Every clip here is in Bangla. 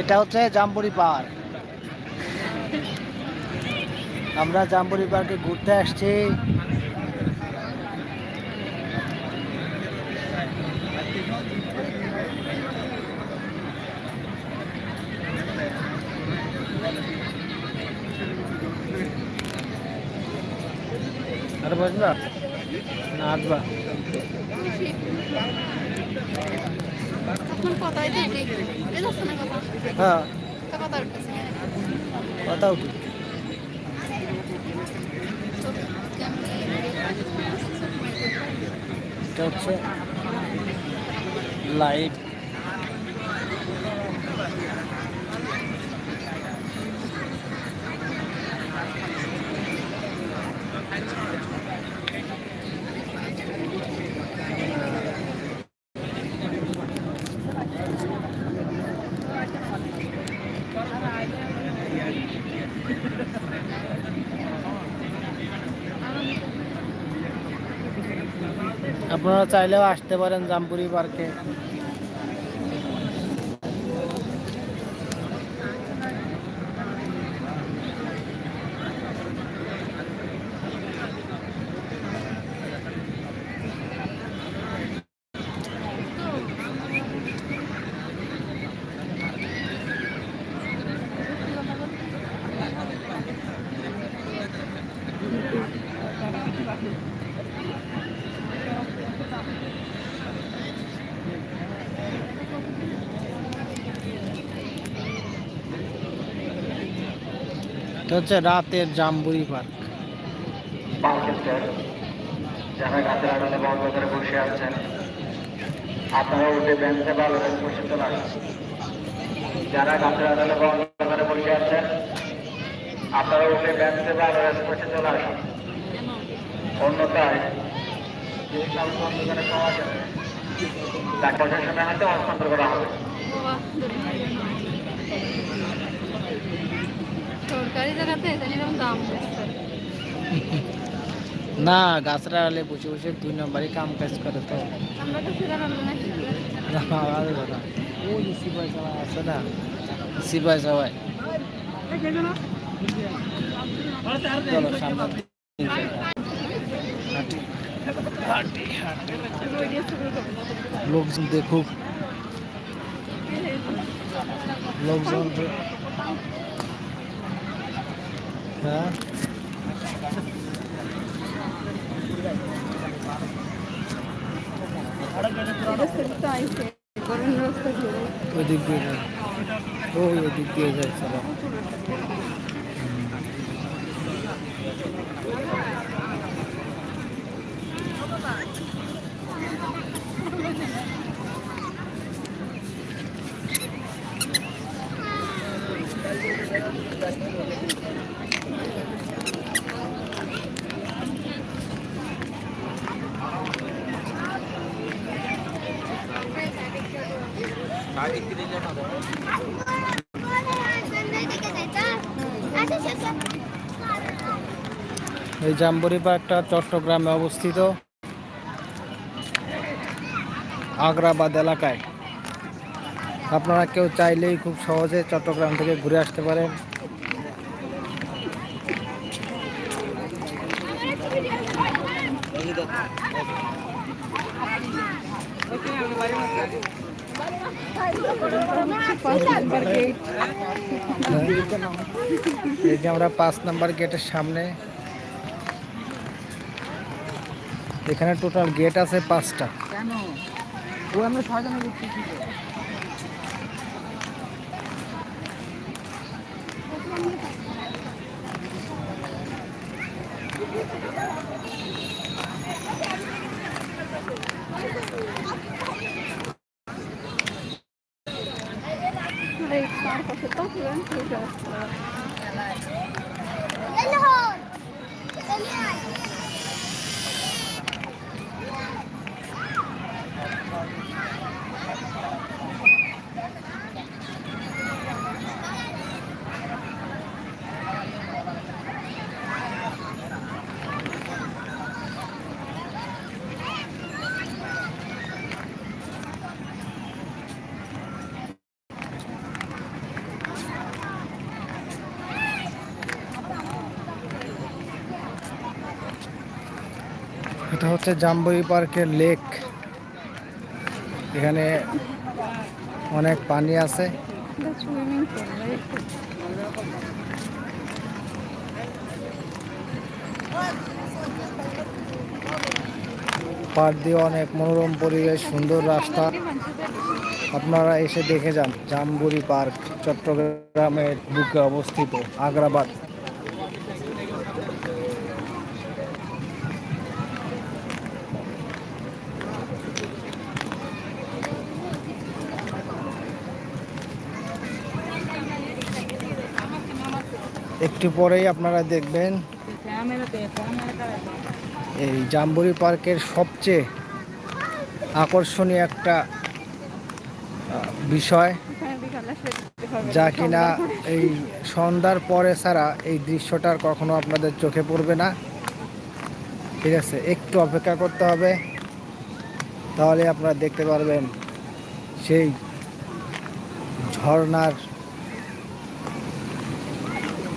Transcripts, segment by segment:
এটা হচ্ছে জাম্বুরি পার্ক। আমরা জাম্বুরি পার্কে ঘুরতে আসছি। না আসবা। না কথা? হ্যাঁ। কথা উঠি এটা হচ্ছে লাইট আপনারা চাইলেও আসতে পারেন জামপুরি পার্কে। এটা হচ্ছে রাতের জাম্বুরি পার্ক। যারা বন্ধ করে বসে আছেন, আপনারা উঠে বেঞ্চে লোকের বসে আসুন। যারা গাছের আড়ালে বন্ধ করে বসে আছেন, আপনারা উঠে বেঞ্চে লোকের বসে চলে আসুন। অন্যথায় যে কাউকে অন্ধকারে পাওয়া যাবে প্রশাসনের হাতে হস্তান্তর করা হবে। না গাছের আড়ালে বসে বসে দুই নম্বরই কাম কাজ করে তো আমরা তো সেটা রান্না না না, আলাদা কথা। ওই যে সিপাহি সবাই আছে না সিপাহি সবাই চলো সামনে হাঁটি হাঁটি হাঁটি লোকজন দেখুক লোকজন তো- হ্যাঁ ওদিক দিয়ে। যায় ওই ওদিক দিয়ে যায় চলো এই জাম্বুরি পার্কটা চট্টগ্রামে অবস্থিত। আগ্রাবাদ এলাকায়। আপনারা কেউ চাইলেই খুব সহজে চট্টগ্রাম থেকে ঘুরে আসতে পারেন। এই যে আমরা পাঁচ নাম্বার গেটের সামনে এখানে টোটাল গেট আছে পাঁচটা ও আমরা ছয়জনে Thank you. Dank voor het এটা হচ্ছে জাম্বুরি পার্কের লেক। এখানে অনেক পানি আছে। পার দিয়ে অনেক মনোরম পরিবেশ, সুন্দর রাস্তা। আপনারা এসে দেখে যান জামবুরি পার্ক, চট্টগ্রামের বুকে অবস্থিত, আগ্রাবাদ। একটু পরেই আপনারা দেখবেন। এই জাম্বুরি পার্কের সবচেয়ে আকর্ষণীয় একটা বিষয়, যা কিনা এই সন্ধ্যার পরে ছাড়া এই দৃশ্যটার কখনো আপনাদের চোখে পড়বে না। ঠিক আছে, একটু অপেক্ষা করতে হবে, তাহলে আপনারা দেখতে পারবেন সেই ঝর্ণার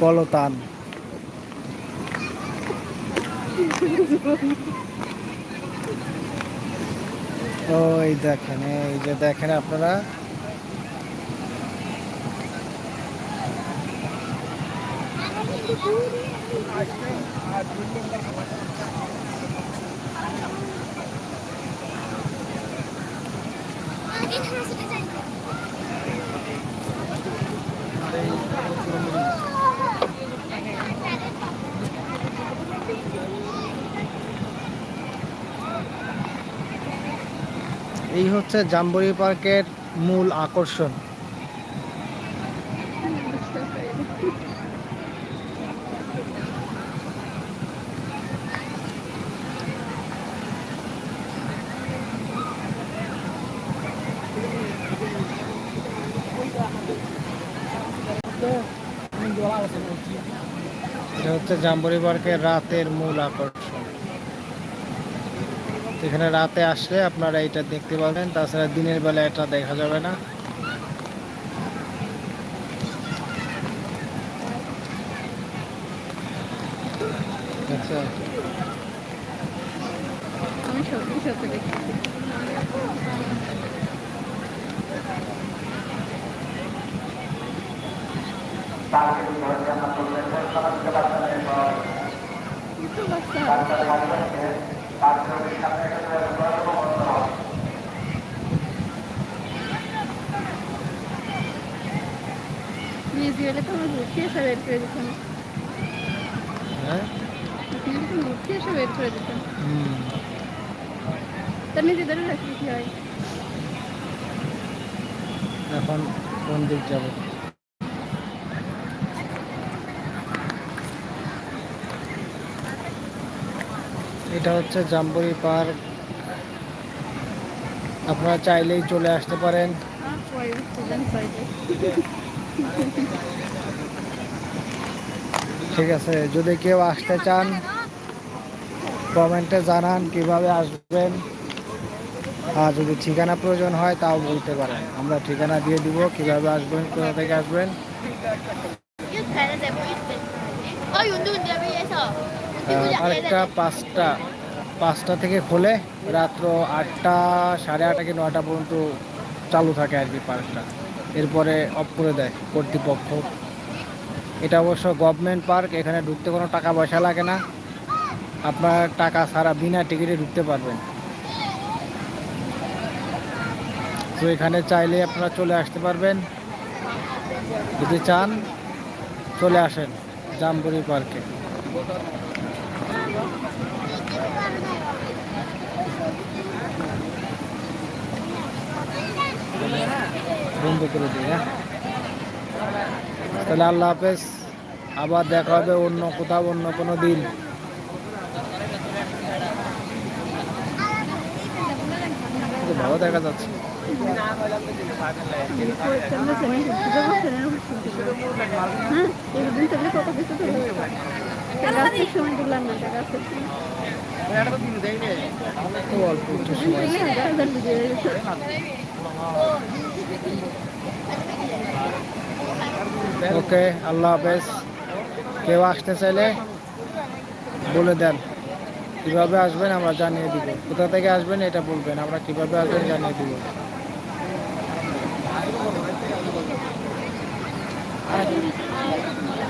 কলতান ওই দেখেন এই যে দেখেন আপনারা। এই হচ্ছে জাম্বুরি পার্কের মূল আকর্ষণ। এটা হচ্ছে জাম্বুরি পার্কের রাতের মূল আকর্ষণ। এখানে রাতে আসলে আপনারা এটা দেখতে পাবেন তাছাড়া দিনের বেলা এটা দেখা যাবে না। আচ্ছা। নিজে এলে তো আমার ঘুরতে এসে বের করে দিতাম। হ্যাঁ? এখানে তো ঘুরতে এসে বের করে দিতাম। হুম। তার নিজেদেরও রাখি কি হয়? এখন কোন দিক যাব? এটা হচ্ছে জাম্বুরি পার্ক। আপনারা চাইলেই চলে আসতে পারেন। ঠিক আছে, যদি কেউ আসতে চান, কমেন্টে জানান কীভাবে আসবেন। আর যদি ঠিকানা প্রয়োজন হয়, তাও বলতে পারেন। আমরা ঠিকানা দিয়ে দিব কীভাবে আসবেন, কোথা থেকে আসবেন। আরেকটা পাঁচটা পাঁচটা থেকে খোলে, রাত্র আটটা, সাড়ে আটটা কি নটা পর্যন্ত চালু থাকে আর কি পার্কটা। এরপরে অফ করে দেয় কর্তৃপক্ষ। এটা অবশ্য গভর্নমেন্ট পার্ক এখানে ঢুকতে কোনো টাকা পয়সা লাগে না। আপনার টাকা ছাড়া বিনা টিকিটে ঢুকতে পারবেন। তো এখানে চাইলে আপনারা চলে আসতে পারবেন। যদি চান, চলে আসেন জামবুরি পার্কে বন্ধ করে দিই হ্যাঁ তাহলে আল্লাহ হাফেজ আবার দেখা হবে অন্য কোথাও অন্য কোনো দিন ভালো দেখা যাচ্ছে হ্যাঁ অল্প ওকে, আল্লাহ হাফেজ। কেউ আসতে চাইলে বলে দেন। কীভাবে আসবেন আমরা জানিয়ে দিব। কোথা থেকে আসবেন এটা বলবেন, আমরা কীভাবে আসবেন জানিয়ে দিব।